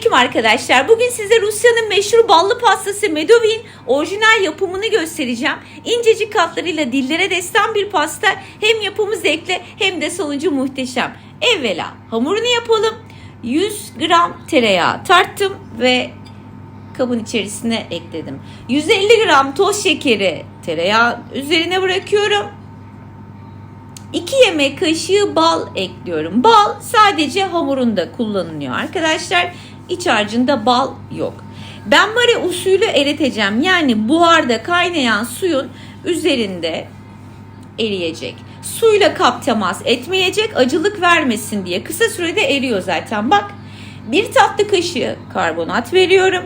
Selamünaleyküm arkadaşlar. Bugün size Rusya'nın meşhur ballı pastası Medovin orijinal yapımını göstereceğim. İncecik katlarıyla dillere destan bir pasta. Hem yapımı zevkli hem de sonucu muhteşem. Evvela hamurunu yapalım. 100 gram tereyağı tarttım ve kabın içerisine ekledim. 150 gram toz şekeri tereyağı üzerine bırakıyorum. 2 yemek kaşığı bal ekliyorum. Bal sadece hamurunda kullanılıyor arkadaşlar. İç harcında bal yok. Ben mare usulü eriteceğim. Yani buharda kaynayan suyun üzerinde eriyecek. Suyla kap temas etmeyecek acılık vermesin diye. Kısa sürede eriyor zaten. Bak bir tatlı kaşığı karbonat veriyorum.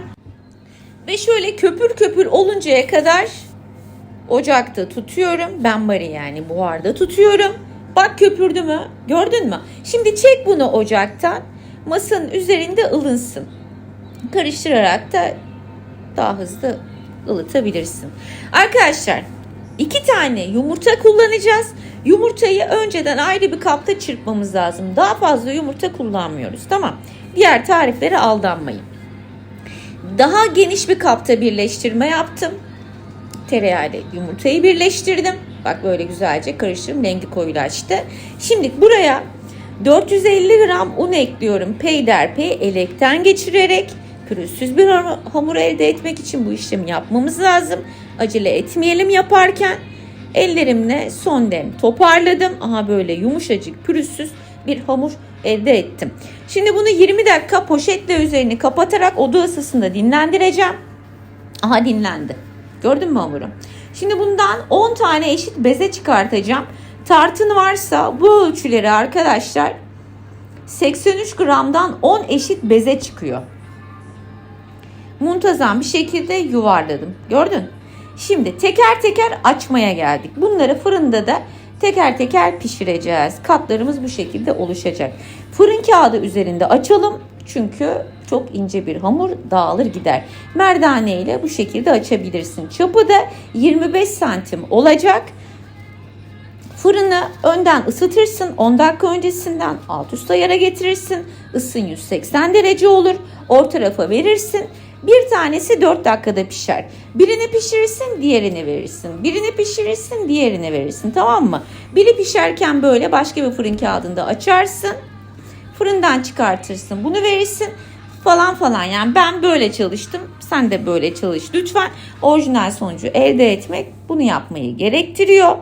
Ve şöyle köpür köpür oluncaya kadar ocakta tutuyorum. Ben bari yani buharda tutuyorum. Bak köpürdü mü? Gördün mü? Şimdi çek bunu ocaktan. Masanın üzerinde ılınsın. Karıştırarak da daha hızlı ılıtabilirsin. Arkadaşlar iki tane yumurta kullanacağız. Yumurtayı önceden ayrı bir kapta çırpmamız lazım. Daha fazla yumurta kullanmıyoruz. Tamam. Diğer tariflere aldanmayın. Daha geniş bir kapta birleştirme yaptım tereyağıyla yumurtayı birleştirdim. Bak böyle güzelce karıştırdım. Rengi koyulaştı. Şimdi buraya 450 gram un ekliyorum. Peyderpey elekten geçirerek pürüzsüz bir hamur elde etmek için bu işlemi yapmamız lazım. Acele etmeyelim yaparken. Ellerimle son dem toparladım. Aha böyle yumuşacık pürüzsüz bir hamur elde ettim. Şimdi bunu 20 dakika poşetle üzerini kapatarak oda ısısında dinlendireceğim. Aha dinlendi. Gördün mü hamuru? Şimdi bundan 10 tane eşit beze çıkartacağım. Tartın varsa bu ölçüleri arkadaşlar 83 gramdan 10 eşit beze çıkıyor. Muntazam bir şekilde yuvarladım. Gördün? Şimdi teker teker açmaya geldik. Bunları fırında da teker teker pişireceğiz. Katlarımız bu şekilde oluşacak. Fırın kağıdı üzerinde açalım. Çünkü çok ince bir hamur dağılır gider. Merdane ile bu şekilde açabilirsin. Çapı da 25 santim olacak. Fırını önden ısıtırsın. 10 dakika öncesinden alt üst ayara getirirsin. Isın 180 derece olur. Orta tarafa verirsin. Bir tanesi 4 dakikada pişer. Birini pişirirsin, diğerini verirsin. Birini pişirirsin, diğerini verirsin. Tamam mı? Biri pişerken böyle başka bir fırın kağıdında açarsın. Fırından çıkartırsın. Bunu verirsin falan falan. Yani ben böyle çalıştım. Sen de böyle çalış. Lütfen orijinal sonucu elde etmek bunu yapmayı gerektiriyor.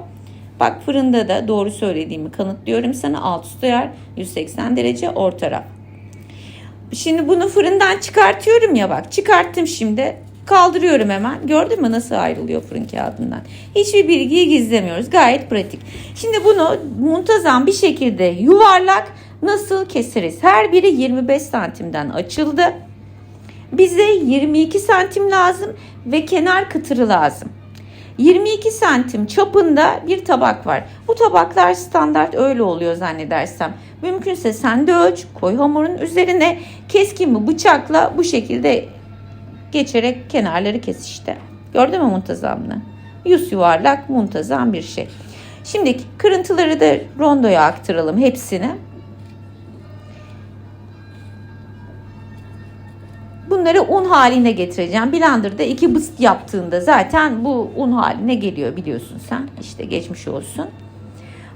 Bak fırında da doğru söylediğimi kanıtlıyorum sana. Alt üst ayar 180 derece orta taraf. Şimdi bunu fırından çıkartıyorum ya bak. Çıkarttım şimdi. Kaldırıyorum hemen. Gördün mü nasıl ayrılıyor fırın kağıdından? Hiçbir bilgiyi gizlemiyoruz. Gayet pratik. Şimdi bunu muntazam bir şekilde yuvarlak nasıl keseriz? Her biri 25 santimden açıldı. Bize 22 santim lazım ve kenar kıtırı lazım. 22 santim çapında bir tabak var. Bu tabaklar standart öyle oluyor zannedersem. Mümkünse sen de ölç, koy hamurun üzerine keskin bir bıçakla bu şekilde geçerek kenarları kes işte. Gördün mü muntazamını? Yüz yuvarlak muntazam bir şey. Şimdi kırıntıları da rondoya aktaralım hepsini. Bunları un haline getireceğim. Blender'da iki bıst yaptığında zaten bu un haline geliyor biliyorsun sen. İşte geçmiş olsun.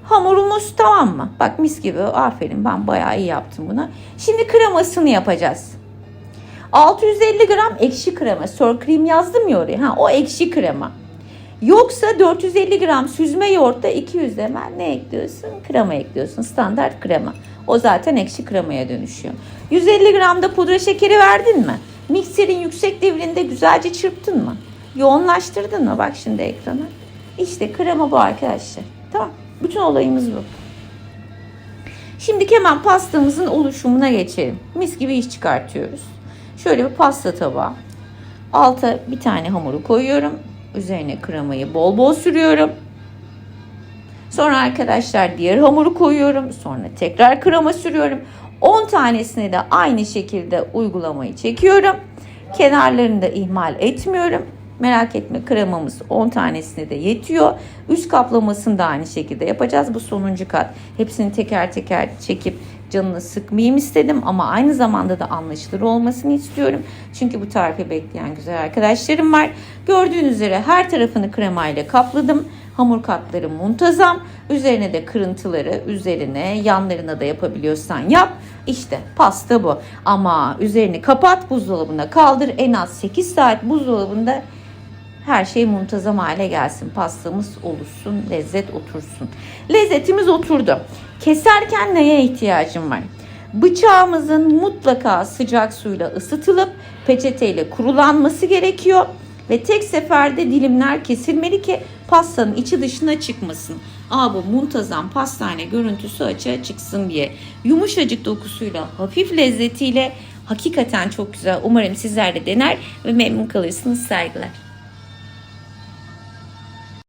Hamurumuz tamam mı? Bak mis gibi aferin ben bayağı iyi yaptım bunu. Şimdi kremasını yapacağız. 650 gram ekşi krema. Sor krem yazdım ya oraya. Ha, o ekşi krema. Yoksa 450 gram süzme yoğurtta 200 ml ne ekliyorsun? Krema ekliyorsun. Standart krema. O zaten ekşi kremaya dönüşüyor. 150 gram da pudra şekeri verdin mi? Mikserin yüksek devrinde güzelce çırptın mı? Yoğunlaştırdın mı? Bak şimdi ekrana. İşte krema bu arkadaşlar. Tamam. Bütün olayımız bu. Şimdi hemen pastamızın oluşumuna geçelim. Mis gibi iş çıkartıyoruz. Şöyle bir pasta tabağı. Alta bir tane hamuru koyuyorum. Üzerine kremayı bol bol sürüyorum. Sonra arkadaşlar diğer hamuru koyuyorum. Sonra tekrar krema sürüyorum. 10 tanesini de aynı şekilde uygulamayı çekiyorum. Kenarlarını da ihmal etmiyorum. Merak etme kremamız 10 tanesine de yetiyor. Üst kaplamasını da aynı şekilde yapacağız. Bu sonuncu kat. Hepsini teker teker çekip canını sıkmayayım istedim ama aynı zamanda da anlaşılır olmasını istiyorum. Çünkü bu tarifi bekleyen güzel arkadaşlarım var. Gördüğünüz üzere her tarafını kremayla kapladım. Hamur katları muntazam. Üzerine de kırıntıları üzerine yanlarına da yapabiliyorsan yap. İşte pasta bu. Ama üzerini kapat buzdolabına kaldır. En az 8 saat buzdolabında her şey muntazam hale gelsin. Pastamız oluşsun, lezzet otursun. Lezzetimiz oturdu. Keserken neye ihtiyacım var? Bıçağımızın mutlaka sıcak suyla ısıtılıp peçeteyle kurulanması gerekiyor. Ve tek seferde dilimler kesilmeli ki pastanın içi dışına çıkmasın. Aa bu muntazam pastane görüntüsü açığa çıksın diye. Yumuşacık dokusuyla, hafif lezzetiyle hakikaten çok güzel. Umarım sizler de dener ve memnun kalırsınız. Saygılar.